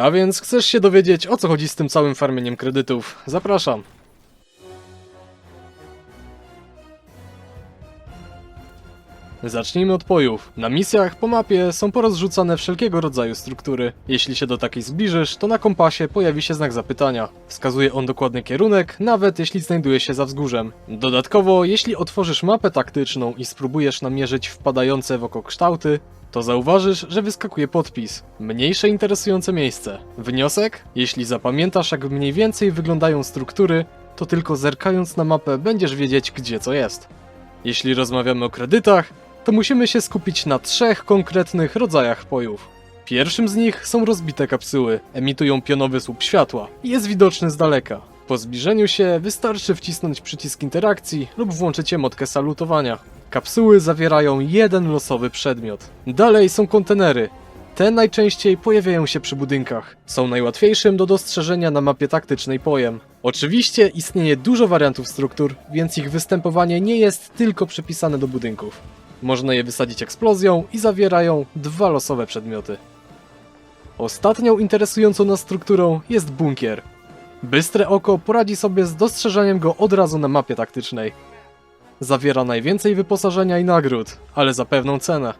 A więc chcesz się dowiedzieć o co chodzi z tym całym farmieniem kredytów? Zapraszam. Zacznijmy od pojów. Na misjach po mapie są porozrzucane wszelkiego rodzaju struktury. Jeśli się do takiej zbliżysz, to na kompasie pojawi się znak zapytania. Wskazuje on dokładny kierunek, nawet jeśli znajduje się za wzgórzem. Dodatkowo, jeśli otworzysz mapę taktyczną i spróbujesz namierzyć wpadające w oko kształty, to zauważysz, że wyskakuje podpis. Mniejsze interesujące miejsce. Wniosek? Jeśli zapamiętasz, jak mniej więcej wyglądają struktury, to tylko zerkając na mapę będziesz wiedzieć, gdzie co jest. Jeśli rozmawiamy o kredytach, to musimy się skupić na trzech konkretnych rodzajach pojów. Pierwszym z nich są rozbite kapsuły, emitują pionowy słup światła i jest widoczny z daleka. Po zbliżeniu się wystarczy wcisnąć przycisk interakcji lub włączyć emotkę salutowania. Kapsuły zawierają jeden losowy przedmiot. Dalej są kontenery. Te najczęściej pojawiają się przy budynkach. Są najłatwiejszym do dostrzeżenia na mapie taktycznej pojem. Oczywiście istnieje dużo wariantów struktur, więc ich występowanie nie jest tylko przypisane do budynków. Można je wysadzić eksplozją i zawierają dwa losowe przedmioty. Ostatnią interesującą nas strukturą jest bunkier. Bystre oko poradzi sobie z dostrzeżeniem go od razu na mapie taktycznej. Zawiera najwięcej wyposażenia i nagród, ale za pewną cenę.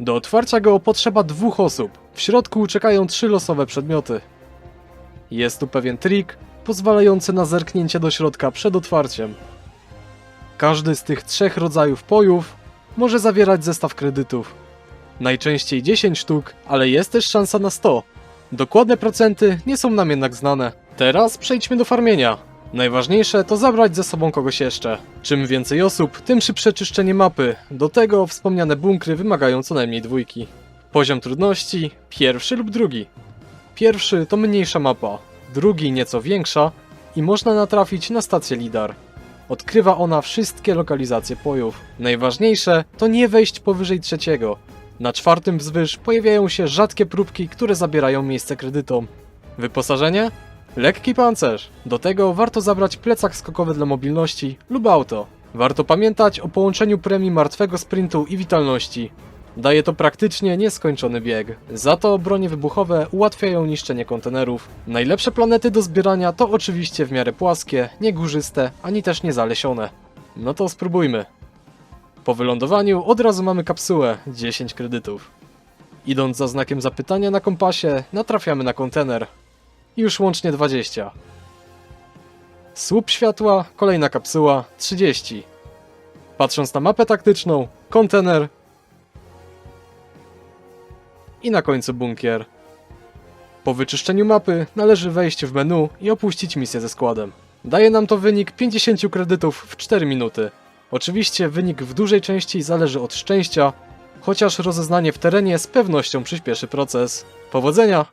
Do otwarcia go potrzeba dwóch osób. W środku czekają trzy losowe przedmioty. Jest tu pewien trik, pozwalający na zerknięcie do środka przed otwarciem. Każdy z tych trzech rodzajów pojów może zawierać zestaw kredytów. Najczęściej 10 sztuk, ale jest też szansa na 100. Dokładne procenty nie są nam jednak znane. Teraz przejdźmy do farmienia. Najważniejsze to zabrać ze sobą kogoś jeszcze. Czym więcej osób, tym szybsze czyszczenie mapy. Do tego wspomniane bunkry wymagają co najmniej dwójki. Poziom trudności pierwszy lub drugi. Pierwszy to mniejsza mapa, drugi nieco większa i można natrafić na stację Lidar. Odkrywa ona wszystkie lokalizacje pojów. Najważniejsze to nie wejść powyżej trzeciego. Na czwartym wzwyż pojawiają się rzadkie próbki, które zabierają miejsce kredytom. Wyposażenie? Lekki pancerz. Do tego warto zabrać plecak skokowy dla mobilności lub auto. Warto pamiętać o połączeniu premii martwego sprintu i witalności. Daje to praktycznie nieskończony bieg. Za to bronie wybuchowe ułatwiają niszczenie kontenerów. Najlepsze planety do zbierania to oczywiście w miarę płaskie, niegórzyste, ani też niezalesione. No to spróbujmy. Po wylądowaniu od razu mamy kapsułę 10 kredytów. Idąc za znakiem zapytania na kompasie, natrafiamy na kontener. Już łącznie 20. Słup światła, kolejna kapsuła 30. Patrząc na mapę taktyczną, kontener i na końcu bunkier. Po wyczyszczeniu mapy należy wejść w menu i opuścić misję ze składem. Daje nam to wynik 50 kredytów w 4 minuty. Oczywiście wynik w dużej części zależy od szczęścia, chociaż rozeznanie w terenie z pewnością przyspieszy proces. Powodzenia!